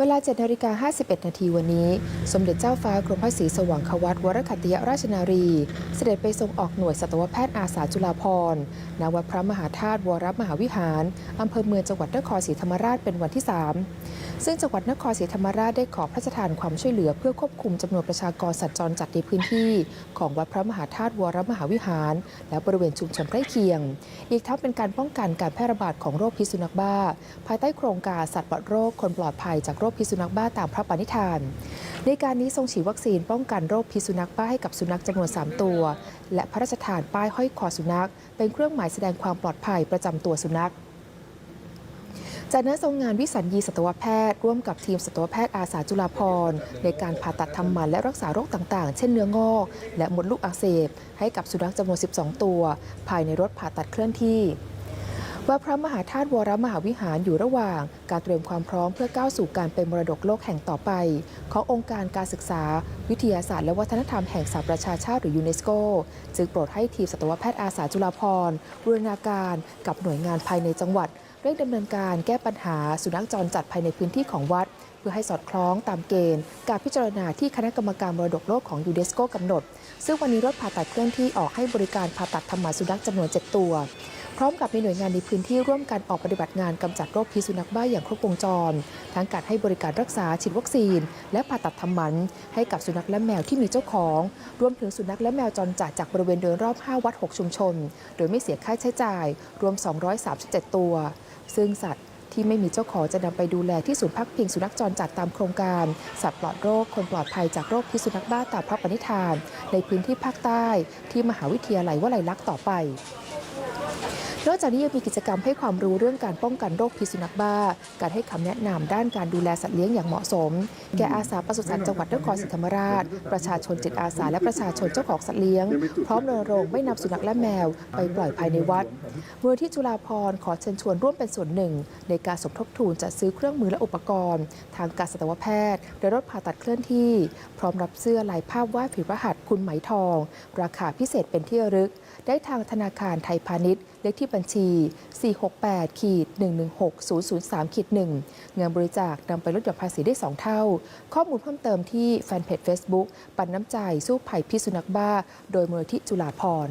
เวลา7นาฬิกา51 นาทีวันนี้ สมเด็จเจ้าฟ้ากรมพระศรีสว่างควัตวรคัติยราชนารี เสด็จไปทรงออกหน่วยสัตวแพทย์อาสาจุฬาภรณ์ณวัดพระมหาธาตุวรมหาวิหาร อำเภอเมืองจังหวัดนครศรีธรรมราชเป็นวันที่ 3 ซึ่งจังหวัดนครศรีธรรมราชได้ขอพระราชทานความช่วยเหลือเพื่อควบคุมจำนวนประชากรสัตว์จรจัดในพื้นที่ ของวัดพระมหาธาตุวรมหาวิหาร และบริเวณชุมชนใกล้เคียง อีกทั้งเป็นการป้องกันการแพร่ระบาดของโรคพิษสุนัขบ้า ภายใต้โครงการสัตว์ปลอดโรคคนปลอดภัยจากโรคพิษสุนัขบ้าตามพระปณิธาน ในการนี้ทรงฉีดวัคซีนป้องกันโรคพิษสุนัขบ้าให้กับสุนัขจำนวน 3 ตัว และพระราชทานป้ายห้อยคอสุนัข เป็นเครื่องหมายแสดงความปลอดภัยประจำตัวสุนัขจากนั้นทรงงานวิสัญญีสัตวแพทย์ร่วมกับทีมสัตวแพทย์อาสาจุฬาภรณ์ในการผ่าตัดทำหมันและรักษาโรคต่างๆ เช่นเนื้องอก และมดลูกอักเสบ ให้กับสุนัขจำนวน 12 ตัว ภายในรถผ่าตัดเคลื่อนที่ วัดพระมหาธาตุวรมหาวิหารอยู่ระหว่าง การเตรียมความพร้อมเพื่อก้าวสู่การเป็นมรดกโลกแห่งต่อไป ขององค์การการศึกษา วิทยาศาสตร์และวัฒนธรรมแห่งสหประชาชาติหรือยูเนสโกจึงโปรดให้ทีมสัตวแพทย์อาสาจุฬาภรณ์บูรณาการกับหน่วยงานภายในจังหวัดเร่งดำเนินการแก้ปัญหาสุนัขจรจัดภายในพื้นที่ของวัด เพื่อให้สอดคล้องตามเกณฑ์ การพิจารณาที่คณะกรรมการมรดกโลกของยูเนสโกกำหนด ซึ่งวันนี้รถผ่าตัดเคลื่อนที่ออกให้บริการผ่าตัดทำหมันสุนัขจำนวน 7 ตัว พร้อมกับมีหน่วยงานในพื้นที่ร่วมกันออกปฏิบัติงานกำจัดโรคพิษสุนัขบ้าอย่างครบวงจร ทั้งการให้บริการรักษาฉีดวัคซีน และผ่าตัดทำหมัน ให้กับสุนัขและแมวที่มีเจ้าของ รวมถึงสุนัขและแมวจรจัดจากบริเวณโดยรอบ 5 วัด 6 ชุมชน โดยไม่เสียค่าใช้จ่าย รวม 237 ตัว ซึ่งสัตว์ที่ไม่มีเจ้าของจะนำไปดูแลที่ศูนย์พักพิงสุนัขจรจัดตามโครงการ สัตว์ปลอดโรคคนปลอดภัยจากโรคพิษสุนัขบ้าตามพระปณิธาน ในพื้นที่ภาคใต้ ที่มหาวิทยาลัยวลัยลักษณ์ต่อไป นอกจากนี้ยังมีกิจกรรมให้ความรู้เรื่องการป้องกันโรคพิษสุนัขบ้า การให้คำแนะนำด้านการดูแลสัตว์เลี้ยงอย่างเหมาะสม แก่อาสาปศุสัตว์จังหวัดนครศรีธรรมราช ประชาชนจิตอาสาและประชาชนเจ้าของสัตว์เลี้ยง พร้อมรณรงค์ไม่นำสุนัขและแมว ไปปล่อยภายในวัดมูลที่จุฬาภรขอเชิญชวนร่วมเป็นส่วนหนึ่ง ในการสมทบทุนจัดซื้อเครื่องมือและอุปกรณ์ ทางการสัตวแพทย์และรถผ่าตัดเคลื่อนที่ พร้อมรับเสื้อลายภาพวาดฝีพรหัตถ์คุณไหมทอง ราคาพิเศษเป็นที่ระลึก ได้ทางธนาคารไทยพาณิชย์เลขที่บัญชี 468ขีด116 003ขีด1เงินบริจาคนำไปลดหย่อนภาษีได้ 2 เท่า ข้อมูลเพิ่มเติมที่แฟนเพจ Facebook ปันน้ำใจสู้ภัยพิษสุนัขบ้า โดยมูลที่จุฬาพร